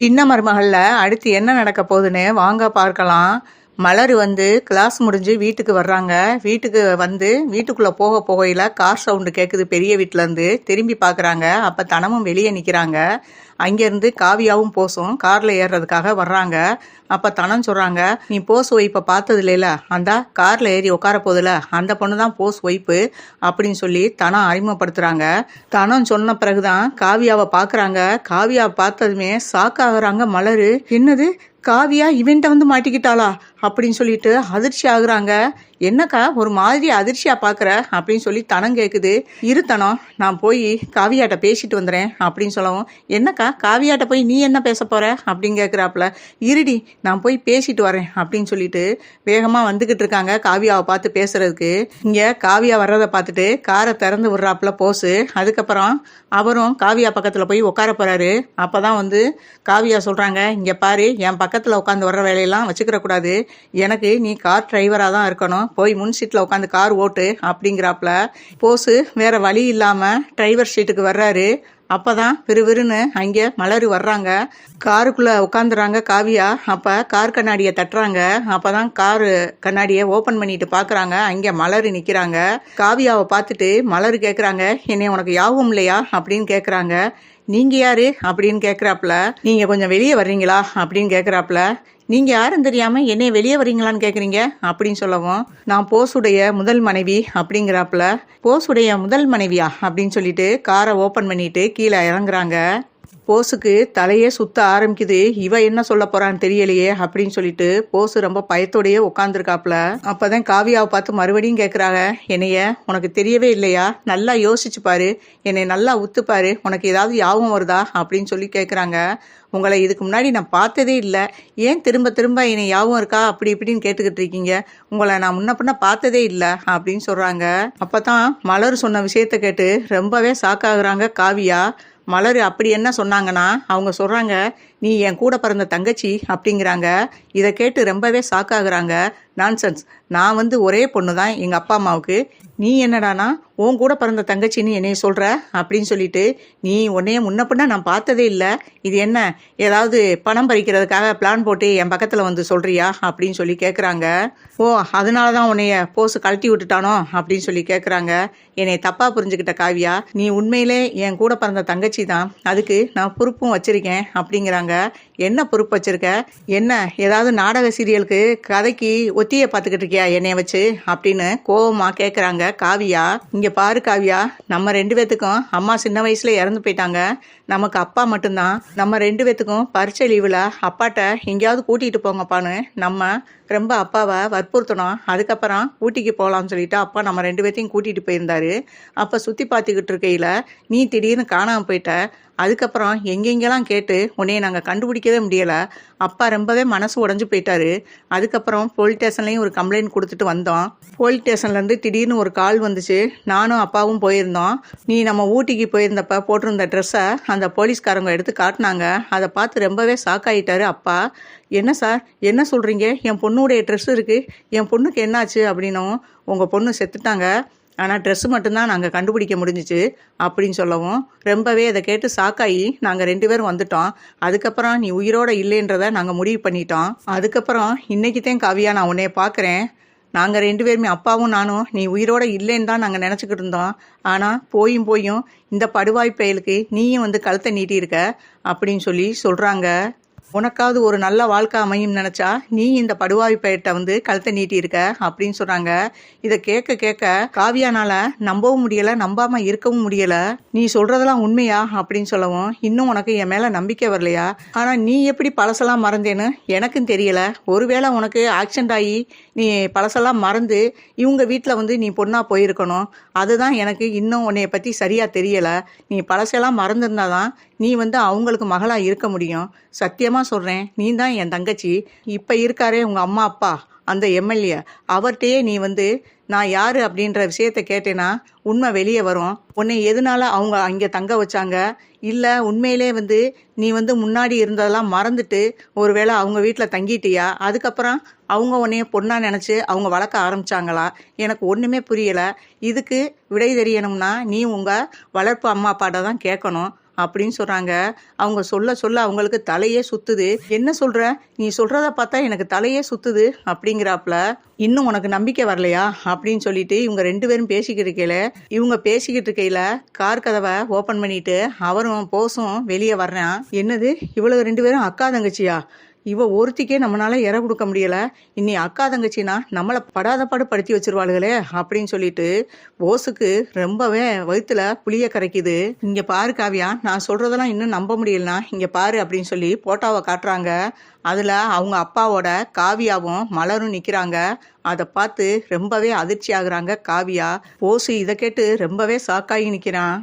சின்ன மருமகளில் அடுத்து என்ன நடக்க போகுதுன்னு வாங்க பார்க்கலாம். மலர் வந்து கிளாஸ் முடிஞ்சு வீட்டுக்கு வர்றாங்க. வீட்டுக்கு வந்து வீட்டுக்குள்ளே போக போகையில் கார் சவுண்டு கேட்குது பெரிய வீட்டிலேருந்து திரும்பி பார்க்குறாங்க அப்போ தனமும் வெளியே நிற்கிறாங்க அங்கேருந்து காவியாவும் போசும். காரில் ஏறுறதுக்காக வர்றாங்க. அப்போ தனம் சொல்கிறாங்க நீ போஸ் ஒய்ப்பை பார்த்தது இல்லைல அந்த காரில் ஏறி உட்கார போதில்ல அந்த பொண்ணு தான் போஸ் ஒய்ப்பு அப்படின்னு சொல்லி தனம் அறிமுகப்படுத்துகிறாங்க தனம் சொன்ன பிறகுதான் காவியாவை பார்க்குறாங்க காவியாவை பார்த்ததுமே சாக்காகிறாங்க மலர். என்னது? காவியா இவன்ட்ட வந்து மாட்டிக்கிட்டாளா? அப்படின்னு சொல்லிட்டு அதிர்ச்சி ஆகுறாங்க. என்னக்கா ஒரு மாதிரி அதிர்ச்சியாக பார்க்குற அப்படின்னு சொல்லி தனம் கேட்குது இரு தனம் நான் போய் காவியாட்ட பேசிட்டு வந்துடுறேன் அப்படின்னு சொல்லவும் என்னக்கா காவியாட்ட போய் நீ என்ன பேச போகிற அப்படின்னு கேட்குறாப்புல இருடி நான் போய் பேசிட்டு வரேன் அப்படின்னு சொல்லிட்டு வேகமாக வந்துக்கிட்டு இருக்காங்க காவியாவை பார்த்து பேசுறதுக்கு. இங்கே காவியா வர்றதை பார்த்துட்டு காரை திறந்து விடுறாப்புல போஸு. அதுக்கப்புறம் அவரும் காவியா பக்கத்தில் போய் உட்கார போகிறாரு அப்போ தான் வந்து காவியா சொல்கிறாங்க இங்கே பாரு என் பக்கத்தில் உட்காந்து வர்ற வேலையெல்லாம் வச்சுக்கிற கூடாது எனக்கு நீ கார் டிரைவராக தான் இருக்கணும். போய் முன் சீட்டில் உட்காந்து கார் ஓட்டு அப்படிங்கிறாப்புல போஸு வேற வழி இல்லாமல் டிரைவர் சீட்டுக்கு வர்றாரு. அப்பதான் விறுவிறுன்னு அங்கே மலர் வர்றாங்க. காருக்குள்ளே உட்காந்துறாங்க காவியா. அப்போ கார் கண்ணாடியை தட்டுறாங்க. அப்போ தான் காரு கண்ணாடியை ஓப்பன் பண்ணிட்டு பார்க்குறாங்க அங்கே மலர் நிற்கிறாங்க காவியாவை பார்த்துட்டு மலர் கேட்குறாங்க என்னை உனக்கு யாவும் இல்லையா? அப்படின்னு கேட்குறாங்க நீங்கள் யாரு? அப்படின்னு கேட்குறாப்புல நீங்கள் கொஞ்சம் வெளியே வர்றீங்களா? அப்படின்னு கேட்குறாப்புல நீங்க யாரும் தெரியாம என்னை வெளியே வரீங்களான்னு கேக்குறீங்க? அப்படின்னு சொல்லவும் நான் போஸுடைய முதல் மனைவி அப்படிங்கிறாப்புல. போஸுடைய முதல் மனைவியா? அப்படின்னு சொல்லிட்டு காரை ஓபன் பண்ணிட்டு கீழே இறங்குறாங்க. போஸுக்கு தலையே சுத்த ஆரம்பிக்குது. இவ என்ன சொல்ல போறான்னு தெரியலையே அப்படின்னு சொல்லிட்டு போஸு ரொம்ப பயத்தோடையே உட்காந்துருக்காப்புல அப்பதான் காவியாவை பார்த்து மறுபடியும் கேட்குறாங்க என்னைய உனக்கு தெரியவே இல்லையா? நல்லா யோசிச்சு பாரு. என்னை நல்லா உத்துப்பாரு உனக்கு ஏதாவது ஞாபகம் வருதா? அப்படின்னு சொல்லி கேட்குறாங்க உங்களை இதுக்கு முன்னாடி நான் பார்த்ததே இல்லை. ஏன் திரும்ப திரும்ப என்னை யாவும் இருக்கா? அப்படி இப்படின்னு கேட்டுக்கிட்டு இருக்கீங்க. உங்களை நான் முன்ன பின்ன பார்த்ததே இல்லை. அப்படின்னு சொல்கிறாங்க அப்போ தான் மலர் சொன்ன விஷயத்த கேட்டு ரொம்பவே சாக்காகுறாங்க காவியா. மலர் அப்படி என்ன சொன்னாங்கன்னா அவங்க சொல்கிறாங்க நீ என் கூட பிறந்த தங்கச்சி அப்படிங்கிறாங்க. இதை கேட்டு ரொம்பவே சாக்காகிறாங்க நான்சென்ஸ் நான் வந்து ஒரே பொண்ணு தான் எங்கள் அப்பா அம்மாவுக்கு. நீ என்னடானா உன் கூட பிறந்த தங்கச்சின்னு என்னைய சொல்கிற அப்படின்னு சொல்லிட்டு நீ உன்னைய முன்ன நான் பார்த்ததே இல்லை. இது என்ன? ஏதாவது பணம் பறிக்கிறதுக்காக பிளான் போட்டு என் பக்கத்தில் வந்து சொல்கிறியா அப்படின்னு சொல்லி கேட்குறாங்க ஓ அதனால தான் உன்னைய போஸு கழட்டி விட்டுட்டானோ? அப்படின்னு சொல்லி கேட்குறாங்க என்னை தப்பாக புரிஞ்சுக்கிட்ட காவியா நீ உண்மையிலே என் கூட பிறந்த தங்கச்சி தான் அதுக்கு நான் பொறுப்பும் வச்சுருக்கேன் அப்படிங்கிறாங்க. சொல்கிறாங்க என்ன பொறுப்பு வச்சிருக்க? என்ன ஏதாவது நாடக சீரியலுக்கு கதைக்கு ஒத்தியை பார்த்துக்கிட்டு இருக்கியா என்னைய வச்சு? அப்படின்னு கோவமா கேட்குறாங்க காவியா. இங்கே பாரு காவியா நம்ம ரெண்டு பேத்துக்கும் அம்மா சின்ன வயசுல இறந்து போயிட்டாங்க. நமக்கு அப்பா மட்டும்தான். நம்ம ரெண்டு பேத்துக்கும் பரீட்சை லீவில் அப்பாட்ட எங்கேயாவது கூட்டிகிட்டு போங்கப்பான்னு நம்ம ரொம்ப அப்பாவை வற்புறுத்தணும். அதுக்கப்புறம் ஊட்டிக்கு போகலாம்னு சொல்லிட்டு அப்பா நம்ம ரெண்டு பேர்த்தையும் கூட்டிகிட்டு போயிருந்தாரு. அப்போ சுற்றி பார்த்துக்கிட்டு இருக்கையில் நீ திடீர்னு காணாமல் போயிட்ட. அதுக்கப்புறம் எங்கெங்கெல்லாம் கேட்டு உன்னைய நாங்கள் கண்டுபிடிக்கவே முடியலை. அப்பா ரொம்பவே மனசு உடஞ்சு போயிட்டாரு. அதுக்கப்புறம் போலீஸ் ஸ்டேஷன்லேயும் ஒரு கம்ப்ளைண்ட் கொடுத்துட்டு வந்தோம். போலீஸ் ஸ்டேஷன்லேருந்து திடீர்னு ஒரு கால் வந்துச்சு. நானும் அப்பாவும் போயிருந்தோம். நீ நம்ம ஊட்டிக்கு போயிருந்தப்ப போட்டிருந்த ட்ரெஸ்ஸை அந்த போலீஸ்காரங்க எடுத்து காட்டினாங்க. அதை பார்த்து ரொம்பவே ஷாக் ஆகிட்டாரு அப்பா. என்ன சார் என்ன சொல்கிறீங்க என் பொண்ணுடைய ட்ரெஸ் இருக்குது என் பொண்ணுக்கு என்னாச்சு? அப்படின்னும். உங்கள் பொண்ணு செத்துட்டாங்க. ஆனால் ட்ரெஸ்ஸு மட்டும்தான் நாங்கள் கண்டுபிடிக்க முடிஞ்சிச்சு அப்படின்னு சொல்லவும் ரொம்பவே அதை கேட்டு சாக்காயி நாங்கள் ரெண்டு பேரும் வந்துட்டோம். அதுக்கப்புறம் நீ உயிரோட இல்லைன்றத நாங்கள் முடிவு பண்ணிட்டோம். அதுக்கப்புறம் இன்னைக்கு தான் காவியா நான் உன்னைய பார்க்குறேன். நாங்கள் ரெண்டு பேருமே அப்பாவும் நானும் நீ உயிரோட இல்லைன்னு தான் நாங்கள் நினச்சிக்கிட்டு இருந்தோம். ஆனால் போயும் போயும் இந்த படுவாய் பயலுக்கு நீயும் வந்து கழுத்தை நீட்டியிருக்க அப்படின்னு சொல்லி சொல்கிறாங்க உனக்காவது ஒரு நல்ல வாழ்க்கை அமையும் நினைச்சா நீ இந்த படுவாய் பயிட்ட வந்து கழுத்தை நீட்டி இருக்க அப்படின்னு சொல்றாங்க இதை கேட்க கேட்க காவியானால நம்பவும் முடியல நம்பாம இருக்கவும் முடியல. நீ சொல்றதெல்லாம் உண்மையா அப்படின்னு சொல்லவும் இன்னும் உனக்கு என் மேல நம்பிக்கை வரலையா? ஆனா நீ எப்படி பழசெல்லாம் மறந்தேன்னு எனக்கும் தெரியல. ஒருவேளை உனக்கு ஆக்சிடென்ட் ஆகி நீ பழசெல்லாம் மறந்து இவங்க வீட்டில் வந்து நீ பொண்ணா போயிருக்கணும். அதுதான் எனக்கு இன்னும் உன்னைய பற்றி சரியாக தெரியலை. நீ பழசெல்லாம் மறந்துருந்தாதான் நீ வந்து அவங்களுக்கு மகளாக இருக்க முடியும். சத்தியமாக சொல்கிறேன் நீ தான் என் தங்கச்சி. இப்போ இருக்காரே உங்கள் அம்மா அப்பா அந்த எம்எல்ஏ. அவர்கிட்டயே நீ வந்து நான் யார்? அப்படின்ற விஷயத்த கேட்டேன்னா உண்மை வெளியே வரும். உன்னை எதனால அவங்க அங்கே தங்க வச்சாங்க? இல்லை உண்மையிலே வந்து நீ வந்து முன்னாடி இருந்ததெல்லாம் மறந்துட்டு ஒருவேளை அவங்க வீட்டில் தங்கிட்டியா? அதுக்கப்புறம் அவங்க உன்னைய பொண்ணாக நினச்சி அவங்க வளர்க்க ஆரம்பித்தாங்களா எனக்கு ஒன்றுமே புரியலை. இதுக்கு விடை தெரியணும்னா நீ உங்கள் வளர்ப்பு அம்மா அப்பாட்ட தான் கேட்கணும். அப்படின்னு சொல்கிறாங்க அவங்க சொல்ல சொல்ல அவங்களுக்கு தலையே சுத்துது. என்ன சொல்கிற நீ சொல்கிறத பார்த்தா எனக்கு தலையே சுத்துது அப்படிங்கிறாப்புல. இன்னும் உனக்கு நம்பிக்கை வரலையா? அப்படின்னு சொல்லிட்டு இவங்க ரெண்டு பேரும் பேசிக்கிட்டு இருக்கையில இவங்க பேசிக்கிட்டு இருக்கையில கார் கதவை ஓப்பன் பண்ணிட்டு அவரும் போஸும் வெளியே வர்றான். என்னது? இவ்வளவு ரெண்டு பேரும் அக்கா தங்கச்சியா? இவ ஒருத்திக்கே நம்மளால இற கொடுக்க முடியல. இன்னி அக்கா தங்கச்சினா நம்மளை படாத பாடு படுத்தி வச்சிருவாளுகளே அப்படின்னு சொல்லிட்டு போஸுக்கு ரொம்பவே வயிற்றுல புளிய கரைக்குது. இங்க பாரு காவியா நான் சொல்றதெல்லாம் இன்னும் நம்ப முடியலனா இங்க பாரு அப்படின்னு சொல்லி போட்டோவை காட்டுறாங்க. அதுல அவங்க அப்பாவோட காவியாவும் மலரும் நிக்கிறாங்க. அதை பார்த்து ரொம்பவே அதிர்ச்சி ஆகுறாங்க காவியா. போசு இதை கேட்டு ரொம்பவே ஷாக்காகி நிக்கிறான்.